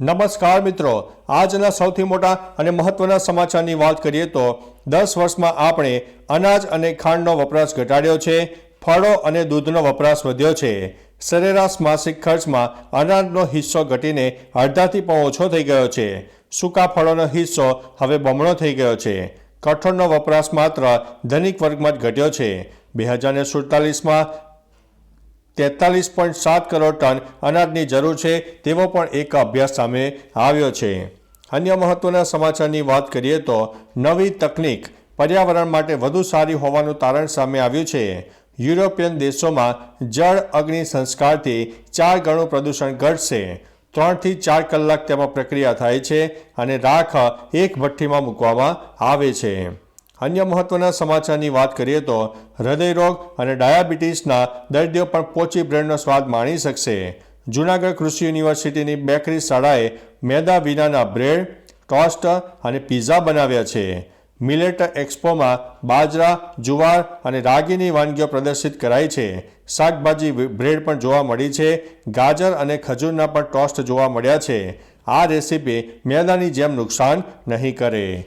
નમસ્કાર મિત્રો, આજના સૌથી મોટા અને મહત્વના સમાચારની વાત કરીએ તો દસ વર્ષમાં આપણે અનાજ અને ખાંડનો વપરાશ ઘટાડ્યો છે, ફળો અને દૂધનો વપરાશ વધ્યો છે. સરેરાશ માસિક ખર્ચમાં અનાજનો હિસ્સો ઘટીને અડધાથી પણ ઓછો થઈ ગયો છે. સૂકા ફળોનો હિસ્સો હવે બમણો થઈ ગયો છે. કઠોળનો વપરાશ માત્ર ધનિક વર્ગમાં જ ઘટ્યો છે. બે હજાર સુડતાલીસમાં તેતાલીસ પોઈન્ટ સાત કરોડ ટન અનાજની જરૂર છે તેવો પણ એક અભ્યાસ સામે આવ્યો છે. અન્ય મહત્વના સમાચારની વાત કરીએ તો નવી તકનીક પર્યાવરણ માટે વધુ સારી હોવાનું તારણ સામે આવ્યું છે. યુરોપિયન દેશોમાં જળ અગ્નિ સંસ્કારથી ચાર ગણું પ્રદૂષણ ઘટશે. ત્રણથી ચાર કલાક તેમાં પ્રક્રિયા થાય છે અને રાખ એક ભઠ્ઠીમાં મૂકવામાં આવે છે. અન્ય મહત્વના સમાચારની વાત કરીએ તો હૃદયરોગ અને ડાયાબિટીસના દર્દીઓ પણ પોચી બ્રેડનો સ્વાદ માણી શકશે. જૂનાગઢ કૃષિ યુનિવર્સિટીની બેકરી શાળાએ મેદા વિનાના બ્રેડ, ટોસ્ટ અને પિઝા બનાવ્યા છે. મિલેટ એક્સપોમાં બાજરા, જુવાર અને રાગીની વાનગીઓ પ્રદર્શિત કરાઈ છે. શાકભાજી બ્રેડ પણ જોવા મળી છે. ગાજર અને ખજૂરના પણ ટોસ્ટ જોવા મળ્યા છે. આ રેસીપી મેદાની જેમ નુકસાન નહીં કરે.